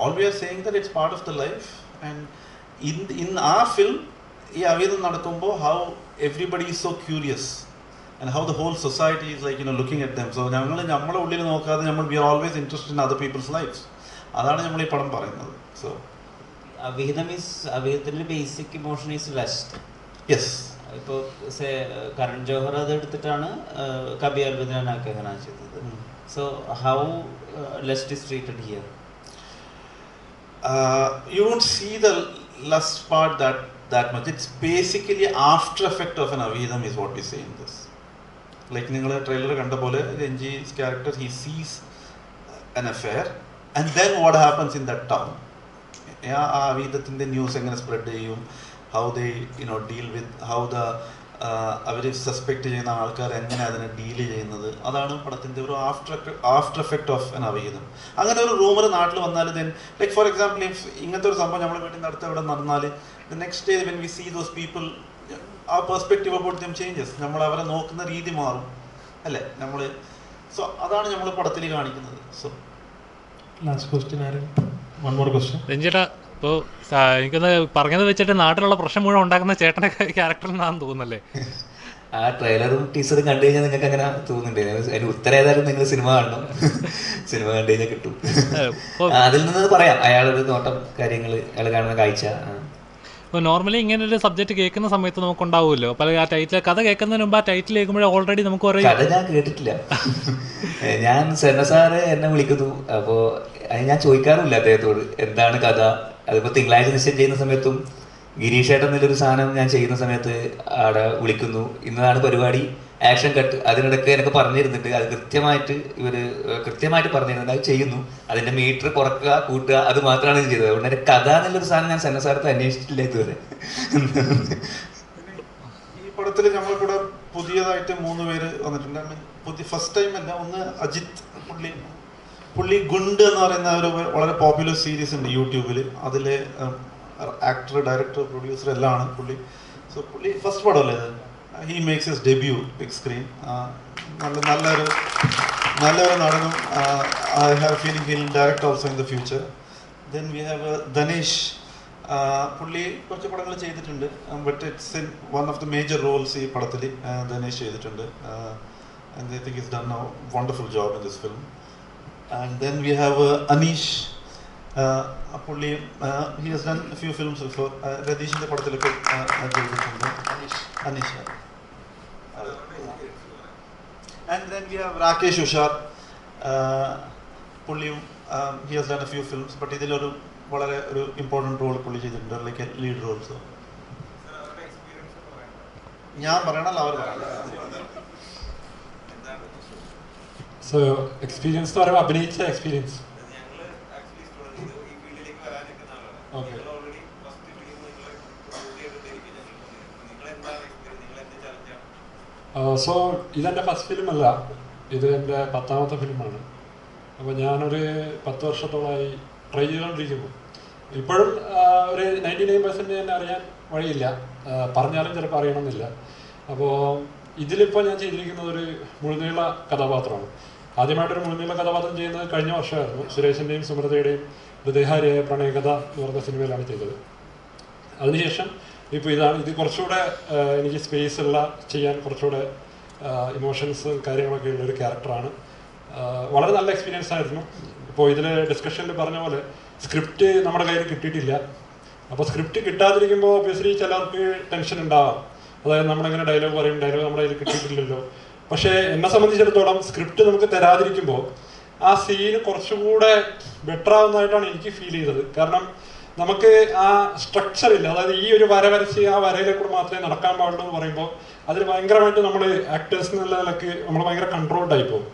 all we are saying that it's part of the life and in in ആ ഫിലിം ഈ അവീതം നടക്കുമ്പോൾ how everybody is so curious and how the whole society is like you know looking at them so ഞങ്ങൾ നമ്മുടെ ഉള്ളിൽ നോക്കാതെ നമ്മൾ we are always interested in other people's life അതാണ് നമ്മൾ ഈ പടം പറയുന്നത്. സോ അവിഹിതം is അവിഹിതത്തിന്റെ basic emotion is lust yes ഇപ്പോൾ കരൺ ജോഹർ അത് എടുത്തിട്ടാണ് കബി അൽബിദിനാക്കി അങ്ങനെ ചെയ്തത് so how lust is treated here uh, don't see the lust part that that much. It's basically after effect of an avihidam is what we say in this. Like നിങ്ങൾ trailer കണ്ട പോലെ രഞ്ജി's character he sees an affair and then what happens in that town. ആ വീതത്തിന്റെ news എങ്ങനെ spread ചെയ്യും? How they you know deal with how the our suspect ചെയ്യുന്ന ആൾക്കാർ എങ്ങനെ അതിനെ ഡീൽ ചെയ്യുന്നത്? അതാണ് പടത്തിന്റെ ഒരു after after effect of an അവീതം അങ്ങനെ ഒരു റൂമർ നാട്ടിൽ വന്നാൽ then like for example if ഇങ്ങനത്തെ ഒരു സംഭവം നമ്മളെ വീട്ടിൽ അടുത്ത് ഇവിടെ നടന്നാൽ the next day when we see those people ആ പെർസ്പെക്റ്റീവ് അബൌട്ട് ദം ചേഞ്ചസ് നമ്മൾ അവരെ നോക്കുന്ന രീതി മാറും. അല്ലേ? നമ്മൾ സോ അതാണ് നമ്മൾ പടത്തിൽ കാണിക്കുന്നത്. സോ ലാസ്റ്റ് ക്വസ്റ്റ്യൻ ആരും? ഇപ്പോൾ എനിക്കൊന്ന് പറഞ്ഞത് വെച്ചിട്ട് നാട്ടിലുള്ള പ്രശ്നം മുഴുവൻ ഉണ്ടാക്കുന്ന ചേട്ടന ക്യാരക്ടർ എന്നാന്ന് തോന്നുന്നല്ലേ? ആ ട്രെയിലറും ടീച്ചറും കണ്ടു കഴിഞ്ഞാൽ നിങ്ങൾക്ക് അങ്ങനെ തോന്നുന്നുണ്ട്. അതിന് ഉത്തരം ഏതായാലും നിങ്ങൾ സിനിമ കാണണം. സിനിമ കണ്ടു കഴിഞ്ഞാൽ കിട്ടും. അതിൽ നിന്ന് പറയാം. അയാളൊരു നോട്ടം കാര്യങ്ങൾ അയാൾ കാണുന്ന കാഴ്ച. ഇപ്പോൾ നോർമലി ഇങ്ങനെ ഒരു സബ്ജക്ട് കേൾക്കുന്ന സമയത്ത് നമുക്ക് ഉണ്ടാവുമല്ലോ പല ആ ടൈറ്റിൽ കഥ കേൾക്കുന്നതിന് മുമ്പ് ആ ടൈറ്റിൽ കേൾക്കുമ്പോഴേ ഓൾറെഡി നമുക്ക് കഥ ഞാൻ കേട്ടിട്ടില്ല. ഞാൻ സെന്ന സാറ് എന്നെ വിളിക്കുന്നു. അപ്പോ ഞാൻ ചോദിക്കാറില്ല അദ്ദേഹത്തോട്. എന്താണ് കഥ? അതിപ്പോ തിങ്കളാഴ്ച നിശ്ചയം ചെയ്യുന്ന സമയത്തും ഗിരീഷ് ഏട്ടൻ സാധനം ഞാൻ ചെയ്യുന്ന സമയത്ത് അവിടെ വിളിക്കുന്നു. ഇന്നതാണ് പരിപാടി. Action cut. അതിനിടയ്ക്ക് എനിക്ക് പറഞ്ഞിരുന്നിട്ട് അത് കൃത്യമായിട്ട് ഇവർ കൃത്യമായിട്ട് പറഞ്ഞിരുന്നത് അത് ചെയ്യുന്നു. അതിന്റെ മീറ്റർ കുറക്കുക കൂട്ടുക അത് മാത്രമാണ് ഇത് ചെയ്തത്. അതുകൊണ്ട് എന്റെ കഥ എന്നുള്ളൊരു സാധനം ഞാൻ സെന്ന സാറത്ത് അന്വേഷിച്ചിട്ടില്ല ഇതുവരെ. ഈ പടത്തിൽ നമ്മളെ കൂടെ പുതിയതായിട്ട് മൂന്ന് പേര് വന്നിട്ടുണ്ട്. ഫസ്റ്റ് ടൈം അല്ല ഒന്ന് അജിത് പുള്ളി. പുള്ളി ഗുണ്ട് എന്ന് പറയുന്ന ഒരു വളരെ പോപ്പുലർ സീരീസ് ഉണ്ട് യൂട്യൂബിൽ അതിലെ ആക്ടർ ഡയറക്ടർ പ്രൊഡ്യൂസർ എല്ലാം ആണ് പുള്ളി. സോ പുള്ളി ഫസ്റ്റ് പടമല്ലേ ഇത്? He makes his debut big screen നല്ല നല്ലൊരു നല്ലൊരു നടനും. I have feeling he'll director also in the future then we have Dhanesh പുള്ളി കുറച്ച് പടങ്ങൾ ചെയ്തിട്ടുണ്ട്. But it's in one of the major roles ഈ പടത്തിൽ ധനേഷ് ചെയ്തിട്ടുണ്ട്. And I think is done a wonderful job in this film and then we have Aneesh പുള്ളി he has done few films before രതീഷിന്റെ പടത്തിലൊക്കെ uh, ചെയ്തിട്ടുണ്ട്. Aneesh Aneesh and then we have Rakesh Ushar പുള്ളിയും he has done a few films but ഇതിലൊരു വളരെ ഒരു important role പുള്ളി ചെയ്തിട്ടുണ്ട്. Like lead Rolls ഞാൻ പറയണല്ലോ അവർ പറയണം സോ എക്സ്പീരിയൻസ് എന്ന് പറയുമ്പോൾ അഭിനയിച്ച എക്സ്പീരിയൻസ് ഓക്കെ സോ ഇതെന്റെ ഫസ്റ്റ് ഫിലിം അല്ല. ഇത് എന്റെ പത്താമത്തെ ഫിലിമാണ് അപ്പോൾ ഞാനൊരു പത്ത് വർഷത്തോളമായി ട്രൈ ചെയ്തുകൊണ്ടിരിക്കുന്നു ഇപ്പോഴും ഒരു നയന്റി നയൻ പെർസെന്റ് തന്നെ അറിയാൻ വഴിയില്ല. പറഞ്ഞാലും ചിലപ്പോൾ അറിയണമെന്നില്ല. അപ്പോൾ ഇതിലിപ്പോൾ ഞാൻ ചെയ്തിരിക്കുന്നത് ഒരു മുഴുനീള കഥാപാത്രമാണ്. ആദ്യമായിട്ടൊരു മുഴുനീള കഥാപാത്രം ചെയ്യുന്നത് കഴിഞ്ഞ വർഷമായിരുന്നു സുരേഷിന്റെയും സുമൃതയുടെയും ഹൃദയഹാരിയായ പ്രണയകഥ എന്ന് പറഞ്ഞ സിനിമയിലാണ് ചെയ്തത്. അതിനുശേഷം ഇപ്പോൾ ഇതാണ്. ഇത് കുറച്ചുകൂടെ എനിക്ക് സ്പേസ് ഉള്ള ചെയ്യാൻ കുറച്ചുകൂടെ ഇമോഷൻസ് കാര്യങ്ങളൊക്കെ ഉള്ള ഒരു ക്യാരക്ടറാണ് വളരെ നല്ല എക്സ്പീരിയൻസ് ആയിരുന്നു. ഇപ്പോൾ ഇതിൽ ഡിസ്കഷനിൽ പറഞ്ഞ പോലെ സ്ക്രിപ്റ്റ് നമ്മുടെ കയ്യിൽ കിട്ടിയിട്ടില്ല. അപ്പോൾ സ്ക്രിപ്റ്റ് കിട്ടാതിരിക്കുമ്പോൾ ഒബ്വിയസ്ലി ചിലർക്ക് ടെൻഷൻ ഉണ്ടാവാം. അതായത് നമ്മളിങ്ങനെ ഡയലോഗ് പറയും ഡയലോഗ് നമ്മുടെ കയ്യിൽ കിട്ടിയിട്ടില്ലല്ലോ. പക്ഷേ എന്നെ സംബന്ധിച്ചിടത്തോളം സ്ക്രിപ്റ്റ് നമുക്ക് തരാതിരിക്കുമ്പോൾ ആ സീൻ കുറച്ചുകൂടെ ബെറ്റർ ആവുന്നതായിട്ടാണ് എനിക്ക് ഫീൽ ചെയ്തത്. കാരണം നമുക്ക് ആ സ്ട്രക്ചർ ഇല്ല. അതായത് ഈ ഒരു വര വരച്ച് ആ വരയിലെ കൂടെ മാത്രമേ നടക്കാൻ പാടുള്ളൂ എന്ന് പറയുമ്പോൾ അതിൽ ഭയങ്കരമായിട്ട് നമ്മൾ ആക്ടേഴ്സ് എന്നുള്ള നിലയ്ക്ക് നമ്മൾ ഭയങ്കര കൺട്രോൾഡ് ആയി പോകും.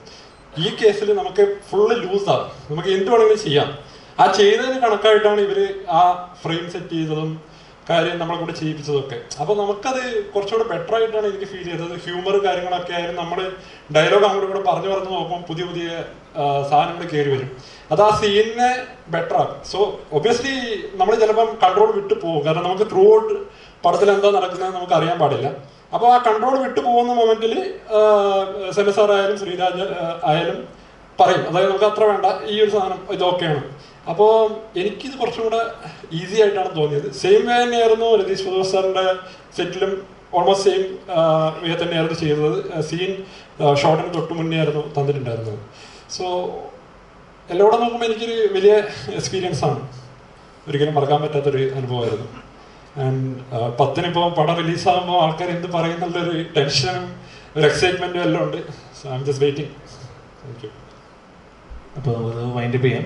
ഈ കേസിൽ നമുക്ക് ഫുള്ള് ലൂസാണ് നമുക്ക് എന്ത് വേണമെങ്കിലും ചെയ്യാം. ആ ചെയ്തതിന് കണക്കായിട്ടാണ് ഇവർ ആ ഫ്രെയിം സെറ്റ് ചെയ്തതും കാര്യം നമ്മളെ കൂടെ ചെയ്യിപ്പിച്ചതൊക്കെ. അപ്പോൾ നമുക്കത് കുറച്ചുകൂടെ ബെറ്റർ ആയിട്ടാണ് എനിക്ക് ഫീൽ ചെയ്തത്. ഹ്യൂമർ കാര്യങ്ങളൊക്കെ ആയാലും നമ്മൾ ഡയലോഗ് അങ്ങോട്ട് കൂടെ പറഞ്ഞു പറഞ്ഞു നോക്കുമ്പോൾ പുതിയ പുതിയ സാധനങ്ങൾ കയറി വരും. അത് ആ സീനിനെ ബെറ്റർ ആക്കും. സോ ഒബിയസ്ലി നമ്മൾ ചിലപ്പം കൺട്രോൾ വിട്ടു പോകും. കാരണം നമുക്ക് ത്രൂ ഔട്ട് പടത്തിൽ എന്താ നടക്കുന്നത് നമുക്ക് അറിയാൻ പാടില്ല. അപ്പോൾ ആ കൺട്രോൾ വിട്ടു പോകുന്ന മൊമെന്റിൽ സെമിസാർ ആയാലും ശ്രീരാജ് ആയാലും പറയും. അതായത് നമുക്ക് അത്ര വേണ്ട. ഈ ഒരു സാധനം ഇതൊക്കെയാണ് അപ്പോൾ എനിക്കിത് കുറച്ചും കൂടെ ഈസി ആയിട്ടാണ് തോന്നിയത്. സെയിം വേ തന്നെയായിരുന്നു രതീഷ് പ്രദോസ് സാറിന്റെ സെറ്റിലും ഓൾമോസ്റ്റ് സെയിം വേ തന്നെയായിരുന്നു ചെയ്തത്. സീൻ ഷോട്ടിന് തൊട്ട് മുന്നേ ആയിരുന്നു തന്നിട്ടുണ്ടായിരുന്നത്. സോ എല്ലാം കൂടെ നോക്കുമ്പോൾ എനിക്കൊരു വലിയ എക്സ്പീരിയൻസ് ആണ്. ഒരിക്കലും മറക്കാൻ പറ്റാത്തൊരു അനുഭവമായിരുന്നു. ആൻഡ് പത്തിനിപ്പോൾ പടം റിലീസാകുമ്പോൾ ആൾക്കാർ എന്ത് പറയുന്നുള്ളൊരു ടെൻഷനും ഒരു എക്സൈറ്റ്മെന്റും എല്ലാം ഉണ്ട്. So I just waiting thank you അപ്പോൾ നമുക്ക് വൈൻഡപ്പ് ചെയ്യാം.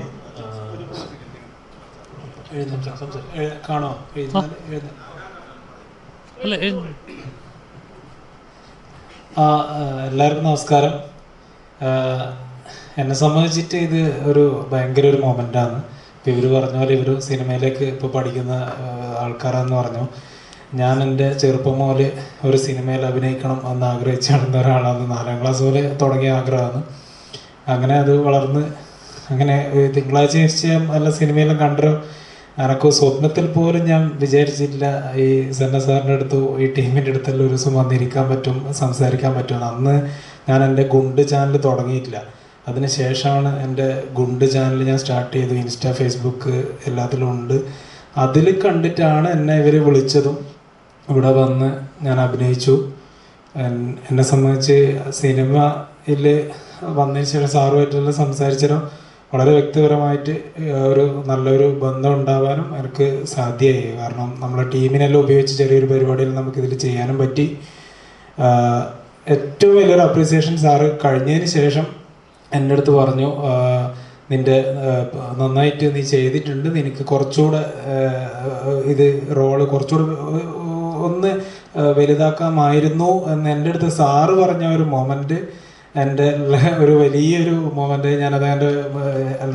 ആ, സംസാരി- കാണോ എല്ലാവർക്കും നമസ്കാരം. എന്നെ സംബന്ധിച്ചിട്ട് ഇത് ഒരു ഭയങ്കര ഒരു മൊമെന്റാണ് ഇപ്പം ഇവർ പറഞ്ഞ പോലെ ഇവർ സിനിമയിലേക്ക് ഇപ്പോൾ പഠിക്കുന്ന ആൾക്കാരാന്ന് പറഞ്ഞു. ഞാൻ എന്റെ ചെറുപ്പം മുതൽ ഒരു സിനിമയിൽ അഭിനയിക്കണം എന്ന് ആഗ്രഹിച്ചു നടന്ന ഒരാളാണ്. നാലാം ക്ലാസ് പോലെ തുടങ്ങിയ ആഗ്രഹമാണ്. അങ്ങനെ അത് വളർന്ന് അങ്ങനെ തിങ്കളാഴ്ച നിശ്ചയം നല്ല സിനിമയെല്ലാം കണ്ടൊരു എനക്ക് സ്വപ്നത്തിൽ പോലും ഞാൻ വിചാരിച്ചില്ല ഈ സെന്ന സാറിന്റെ അടുത്ത് ഈ ടീമിന്റെ അടുത്തെല്ലാം ഒരു ദിവസം വന്നിരിക്കാൻ പറ്റും സംസാരിക്കാൻ പറ്റും അന്ന് ഞാൻ എന്റെ ഗുണ്ട് ചാനൽ തുടങ്ങിയിട്ടില്ല. അതിന് ശേഷമാണ് എന്റെ ഗുണ്ട് ചാനൽ ഞാൻ സ്റ്റാർട്ട് ചെയ്തു ഇൻസ്റ്റ ഫേസ്ബുക്ക് എല്ലാത്തിലും ഉണ്ട്. അതിൽ കണ്ടിട്ടാണ് എന്നെ ഇവർ വിളിച്ചതും. ഇവിടെ വന്ന് ഞാൻ അഭിനയിച്ചു. എന്നെ സംബന്ധിച്ച് സിനിമയിൽ വന്നതിന് ശേഷം സാറുമായിട്ടെല്ലാം സംസാരിച്ചതും വളരെ വ്യക്തിപരമായിട്ട് ഒരു നല്ലൊരു ബന്ധം ഉണ്ടാവാനും എനിക്ക് സാധ്യമായി. കാരണം നമ്മളെ ടീമിനെല്ലാം ഉപയോഗിച്ച് ചെറിയൊരു പരിപാടിയിൽ നമുക്ക് ഇതിൽ ചെയ്യാനും പറ്റി. ഏറ്റവും വലിയൊരു അപ്രീസിയേഷൻ സാറ് കഴിഞ്ഞതിന് ശേഷം എന്റെ അടുത്ത് പറഞ്ഞു നിന്റെ നന്നായിട്ട് നീ ചെയ്തിട്ടുണ്ട്. നിനക്ക് കുറച്ചുകൂടെ ഇത് റോൾ കുറച്ചുകൂടെ ഒന്ന് വലുതാക്കാമായിരുന്നു എന്ന് എന്റെ അടുത്ത് സാറ് പറഞ്ഞ ഒരു മൊമെന്റ് എന്റെ ഒരു വലിയൊരു മൊമെന്റ് ഞാനത് എന്റെ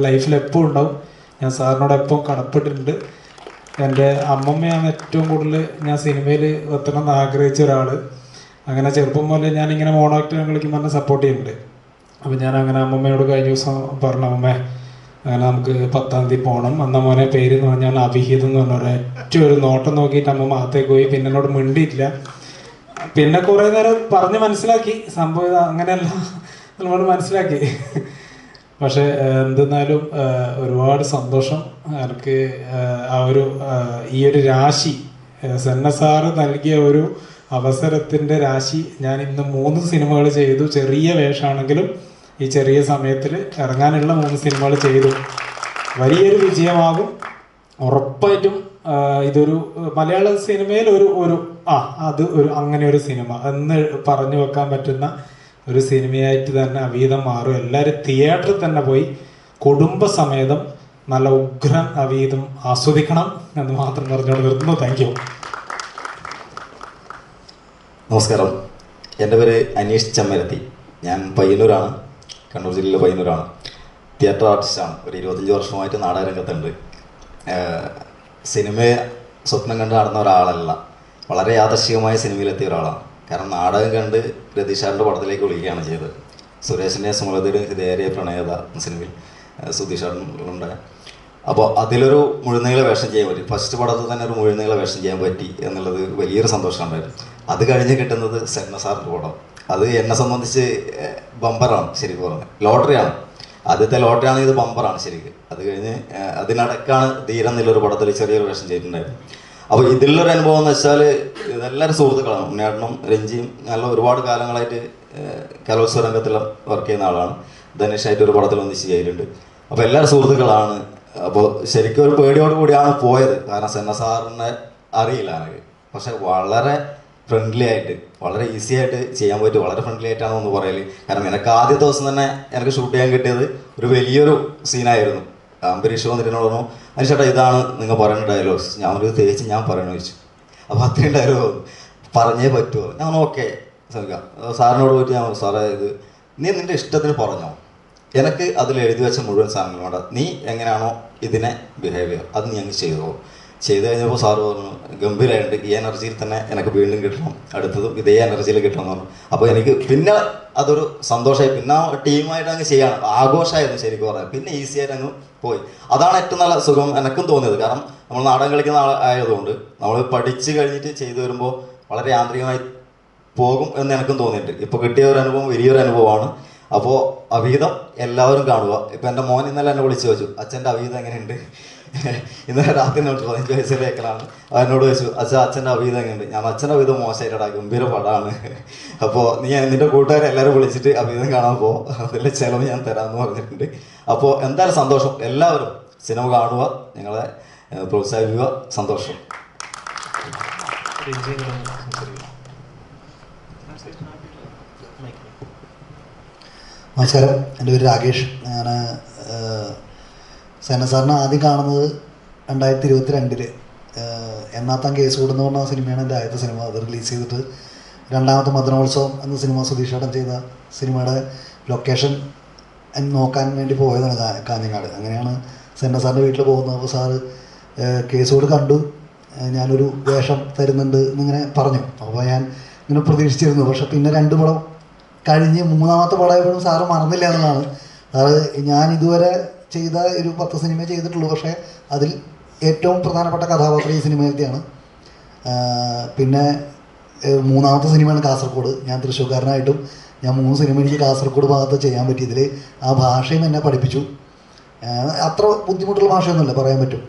ലൈഫിൽ എപ്പോഴും ഉണ്ടാവും. ഞാൻ സാറിനോട് എപ്പോഴും കടപ്പെട്ടിട്ടുണ്ട്. എന്റെ അമ്മമ്മയാണ് ഏറ്റവും കൂടുതൽ ഞാൻ സിനിമയിൽ എത്തണം എന്ന് ആഗ്രഹിച്ച ഒരാൾ അങ്ങനെ ചെറുപ്പം മുതൽ ഞാനിങ്ങനെ മോണോ ആക്ട് കളിക്കുമ്പോൾ തന്നെ സപ്പോർട്ട് ചെയ്യുന്നുണ്ട്. അപ്പോൾ ഞാൻ അങ്ങനെ അമ്മമ്മയോട് കഴിഞ്ഞ ദിവസം പറഞ്ഞു അമ്മമ്മേ അങ്ങനെ നമുക്ക് പത്താം തീയതി പോകണം അന്ന മോനെ പേര് എന്ന് പറഞ്ഞാൽ അഭിഹിതം എന്ന് പറഞ്ഞ ഏറ്റവും ഒരു നോട്ടം നോക്കിയിട്ട് അമ്മ മാത്തേക്ക് പോയി. പിന്നെ എന്നോട് മിണ്ടിയിട്ടില്ല. പിന്നെ കുറെ നേരം പറഞ്ഞ് മനസ്സിലാക്കി. സംഭവം അങ്ങനെയല്ല. നമ്മളോട് മനസ്സിലാക്കി. പക്ഷെ എന്തെന്നാലും ഒരുപാട് സന്തോഷം. എനിക്ക് ആ ഒരു ഈ ഒരു രാശി സെന്നസാറ് സെന്ന നൽകിയ ഒരു അവസരത്തിന്റെ രാശി ഞാൻ ഇന്ന് മൂന്ന് സിനിമകൾ ചെയ്തു. ചെറിയ വേഷമാണെങ്കിലും ഈ ചെറിയ സമയത്തിൽ ഇറങ്ങാനുള്ള മൂന്ന് സിനിമകൾ ചെയ്തു. വലിയൊരു വിജയമാകും. ഉറപ്പായിട്ടും ഇതൊരു മലയാള സിനിമയിൽ ഒരു ഒരു ആ അത് ഒരു അങ്ങനെ ഒരു സിനിമ. എന്ന് പറഞ്ഞു വെക്കാൻ പറ്റുന്ന ഒരു സിനിമയായിട്ട് തന്നെ അവീതം മാറും. എല്ലാവരും തിയേറ്ററിൽ തന്നെ പോയി കുടുംബസമേതം നല്ല ഉഗ്രൻ അവീതം ആസ്വദിക്കണം എന്ന് മാത്രം പറഞ്ഞുകൊണ്ട് നിർത്തുന്നു. താങ്ക് യു നമസ്കാരം. എന്റെ പേര് അനീഷ് ചമ്മരത്തി. ഞാൻ പയ്യന്നൂരാണ്. കണ്ണൂർ ജില്ലയിലെ പയ്യന്നൂരാണ്. തിയേറ്റർ ആർട്ടിസ്റ്റാണ്. ഒരു ഇരുപത്തഞ്ച് വർഷമായിട്ട് നാടകരംഗത്തുണ്ട്. സിനിമയെ സ്വപ്നം കണ്ട് നടന്ന ഒരാളല്ല. വളരെ യാദർശികമായ സിനിമയിലെത്തിയ ഒരാളാണ്. കാരണം നാടകം കണ്ട് രതീഷാറിന്റെ പടത്തിലേക്ക് വിളിക്കുകയാണ് ചെയ്തത്. സുരേഷിന്റെ സുമലതയുടെ ഹൃദയേറിയ പ്രണയത സിനിമയിൽ സുധീഷാറിനുണ്ടായ അപ്പോൾ അതിലൊരു മുഴുനീള വേഷം ചെയ്യാൻ പറ്റി. ഫസ്റ്റ് പടത്തിൽ തന്നെ ഒരു മുഴുനീള വേഷം ചെയ്യാൻ പറ്റി എന്നുള്ളത് വലിയൊരു സന്തോഷമുണ്ടായിരുന്നു. അത് കഴിഞ്ഞ് കിട്ടുന്നത് സെന്ന സാറിന്റെ പടം. അത് എന്നെ സംബന്ധിച്ച് ബമ്പറാണ് ശരിക്കും പറഞ്ഞത് ലോട്ടറിയാണ്. ആദ്യത്തെ ലോട്ടറിയാണ് ഇത് ബമ്പറാണ് ശരിക്കും. അത് കഴിഞ്ഞ് അതിനടക്കാണ് ധീരം എന്നുള്ളൊരു പടത്തിൽ ചെറിയൊരു വേഷം ചെയ്തിട്ടുണ്ടായിരുന്നു. അപ്പോൾ ഇതിലൊരു അനുഭവം എന്ന് വെച്ചാൽ ഇതെല്ലാവരും സുഹൃത്തുക്കളാണ്. ഉണ്ണിയാട്ടനും രഞ്ജിയും നല്ല ഒരുപാട് കാലങ്ങളായിട്ട് കലോത്സവ രംഗത്തെല്ലാം വർക്ക് ചെയ്യുന്ന ആളാണ്. ധനുഷായിട്ട് ഒരു പടത്തിൽ ഒന്നിച്ച് ചെയ്തിട്ടുണ്ട് അപ്പോൾ എല്ലാവരും സുഹൃത്തുക്കളാണ്. അപ്പോൾ ശരിക്കും ഒരു പേടിയോട് കൂടിയാണ് പോയത്. കാരണം സെന്ന സാറിനെ അറിയില്ല എനിക്ക് പക്ഷെ വളരെ ഫ്രണ്ട്ലി ആയിട്ട് വളരെ ഈസി ആയിട്ട് ചെയ്യാൻ പറ്റും വളരെ ഫ്രണ്ട്ലി ആയിട്ടാണ് ഒന്ന് പറയൽ. കാരണം എനിക്ക് ആദ്യ ദിവസം തന്നെ എനിക്ക് ഷൂട്ട് ചെയ്യാൻ കിട്ടിയത് ഒരു വലിയൊരു സീനായിരുന്നു അംബരീഷ് വന്നിട്ട് എന്നോട് പറഞ്ഞു അനുഷേട്ടാ ഇതാണ് നിങ്ങൾ പറയുന്ന ഡയലോഗ്സ് ഞാൻ ഒരു തേച്ച് ഞാൻ പറയണമെന്ന് ചോദിച്ചു. അപ്പോൾ അത്രയും ഡയലോഗ് പറഞ്ഞേ പറ്റുമോ ഞാൻ ഓക്കെ ശ്രമിക്കാം സാറിനോട് പോയിട്ട് ഞാൻ സാറേ ഇത് നീ നിന്റെ ഇഷ്ടത്തിന് പറഞ്ഞോ? എനിക്ക് അതിൽ എഴുതി വെച്ച മുഴുവൻ സാധനങ്ങളും വേണ്ട. നീ എങ്ങനെയാണോ ഇതിനെ ബിഹേവിയർ അത് നീ അങ്ങ് ചെയ്തോ. ചെയ്ത് കഴിഞ്ഞപ്പോൾ സാറ് പറഞ്ഞു ഗംഭീരമായിട്ട് ഈ എനർജിയിൽ തന്നെ എനിക്ക് വീണ്ടും കിട്ടണം. അടുത്തതും ഇതേ എനർജിയിൽ കിട്ടണം എന്ന് പറഞ്ഞു. അപ്പോൾ എനിക്ക് പിന്നെ അതൊരു സന്തോഷമായി പിന്നെ ടീമായിട്ട് അങ്ങ് ചെയ്യണം. ആഘോഷമായിരുന്നു ശരിക്കും പറഞ്ഞാൽ. പിന്നെ ഈസിയായിട്ട് അങ്ങ് പോയി. അതാണ് ഏറ്റവും നല്ല സുഖം എനിക്കും തോന്നിയത്. കാരണം നമ്മൾ നാടകം കളിക്കുന്ന ആൾ ആയതുകൊണ്ട് നമ്മൾ പഠിച്ച് കഴിഞ്ഞിട്ട് ചെയ്തു വരുമ്പോൾ വളരെ യാന്ത്രികമായി പോകും എന്ന് എനിക്കും തോന്നിയിട്ടുണ്ട്. ഇപ്പോൾ കിട്ടിയ ഒരു അനുഭവം വലിയൊരു അനുഭവമാണ്. അപ്പോൾ അവിഹിതം എല്ലാവരും കാണുക. ഇപ്പം എന്റെ മോൻ ഇന്നലെ എന്നെ വിളിച്ചു ചോദിച്ചു അച്ഛന്റെ അവിഹിതം എങ്ങനെയുണ്ട്? ഇന്നലെ രാത്രി നോട്ട് പതിനഞ്ച് വയസ്സിലെ ഏക്കലാണ് അവനോട് ചോദിച്ചു അച്ഛൻ അച്ഛന്റെ അവിഹിതം എങ്ങനെയുണ്ട്? ഞാൻ അച്ഛന്റെ അവിഹിതം മോശമായിട്ടാ ഗംഭീര പടമാണ് അപ്പോൾ നീ നിന്റെ കൂട്ടുകാരെ എല്ലാവരും വിളിച്ചിട്ട് അവിഹിതം കാണാൻ പോ. അതിന്റെ ചിലവ് ഞാൻ തരാമെന്ന് പറഞ്ഞിട്ടുണ്ട്. അപ്പോൾ എന്തായാലും സന്തോഷം. എല്ലാവരും സിനിമ കാണുക നിങ്ങളെ പ്രോത്സാഹിപ്പിക്കുക. സന്തോഷം. നമസ്കാരം. എന്റെ പേര് രാകേഷ്. ഞാൻ സേന സാറിനെ ആദ്യം കാണുന്നത് രണ്ടായിരത്തി ഇരുപത്തി രണ്ടിൽ എന്നാത്താൻ കേസ് കൂടുന്ന പറഞ്ഞ സിനിമയാണ് എന്റെ ആദ്യത്തെ സിനിമ. അത് റിലീസ് ചെയ്തിട്ട് രണ്ടാമത്തെ മദനോത്സവം എന്ന സിനിമ സുധീഷേട്ടൻ ചെയ്ത സിനിമയുടെ ലൊക്കേഷൻ നോക്കാൻ വേണ്ടി പോയതാണ് കാഞ്ഞങ്ങാട്. അങ്ങനെയാണ് സെന്ന സാറിന്റെ വീട്ടിൽ പോകുന്നത്. അപ്പോൾ സാറ് കേസോട് കണ്ടു. ഞാനൊരു വേഷം തരുന്നുണ്ട് എന്നിങ്ങനെ പറഞ്ഞു. അപ്പോൾ ഞാൻ ഇങ്ങനെ പ്രതീക്ഷിച്ചിരുന്നു. പക്ഷെ പിന്നെ രണ്ട് പടം കഴിഞ്ഞ് മൂന്നാമത്തെ പടമായപ്പോഴും സാറ് മറന്നില്ല എന്നതാണ് സാറ് ഞാൻ ഇതുവരെ ചെയ്ത ഒരു പത്ത് സിനിമ ചെയ്തിട്ടുള്ളൂ. പക്ഷേ അതിൽ ഏറ്റവും പ്രധാനപ്പെട്ട കഥാപാത്രം ഈ സിനിമയിലത്തെയാണ് പിന്നെ മൂന്നാമത്തെ സിനിമയാണ് കാസർഗോഡ്. ഞാൻ തൃശ്ശൂർക്കാരനായിട്ടും ഞാൻ മൂന്ന് സിനിമ എനിക്ക് കാസർഗോഡ് ഭാഗത്ത് ചെയ്യാൻ പറ്റിയതിൽ ആ ഭാഷയും എന്നെ പഠിപ്പിച്ചു. അത്ര ബുദ്ധിമുട്ടുള്ള ഭാഷയൊന്നുമല്ല പറയാൻ പറ്റും.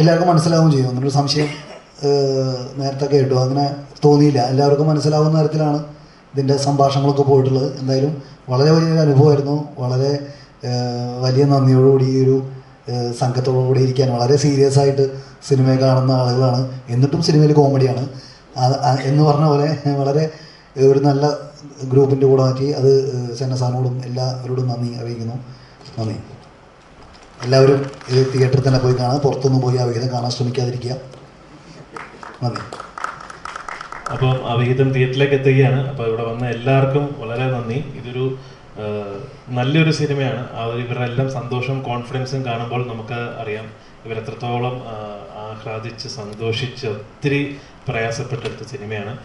എല്ലാവർക്കും മനസ്സിലാവുകയും ചെയ്യും. എന്നൊരു സംശയം നേരത്തെ കേട്ടു. അങ്ങനെ തോന്നിയില്ല. എല്ലാവർക്കും മനസ്സിലാവുന്ന തരത്തിലാണ് ഇതിന്റെ സംഭാഷണങ്ങളൊക്കെ പോയിട്ടുള്ളത്. എന്തായാലും വളരെ വലിയൊരു അനുഭവമായിരുന്നു. വളരെ വലിയ നന്ദിയോടുകൂടി ഈ ഒരു സംഘത്തോടുകൂടി ഇരിക്കാൻ വളരെ സീരിയസ് ആയിട്ട് സിനിമയെ കാണുന്ന ആളുകളാണ്. എന്നിട്ടും സിനിമയിൽ കോമഡിയാണ്. ആ- ആ- എന്ന് പറഞ്ഞ പോലെ വളരെ ഒരു നല്ല ഗ്രൂപ്പിന്റെ കൂടെ മാറ്റി അത് സെന്നസാറിനോടും എല്ലാവരോടും നന്ദി അറിയിക്കുന്നു. നന്ദി. എല്ലാവരും ഇത് തിയേറ്ററിൽ തന്നെ പോയി കാണാം പുറത്തൊന്നും പോയി അവിഹിതം കാണാൻ ശ്രമിക്കാതിരിക്കുക. അപ്പം അവിഹിതം തിയേറ്ററിലേക്ക് എത്തുകയാണ് അപ്പോൾ ഇവിടെ വന്ന എല്ലാവർക്കും വളരെ നന്ദി. ഇതൊരു നല്ലൊരു സിനിമയാണ്. ഇവരുടെ എല്ലാം സന്തോഷം കോൺഫിഡൻസും കാണുമ്പോൾ നമുക്ക് അറിയാം. ഇവരെത്രത്തോളം ആഹ്ലാദിച്ച് സന്തോഷിച്ച് ഒത്തിരി പ്രയാസപ്പെട്ടെടുത്ത സിനിമയാണ്.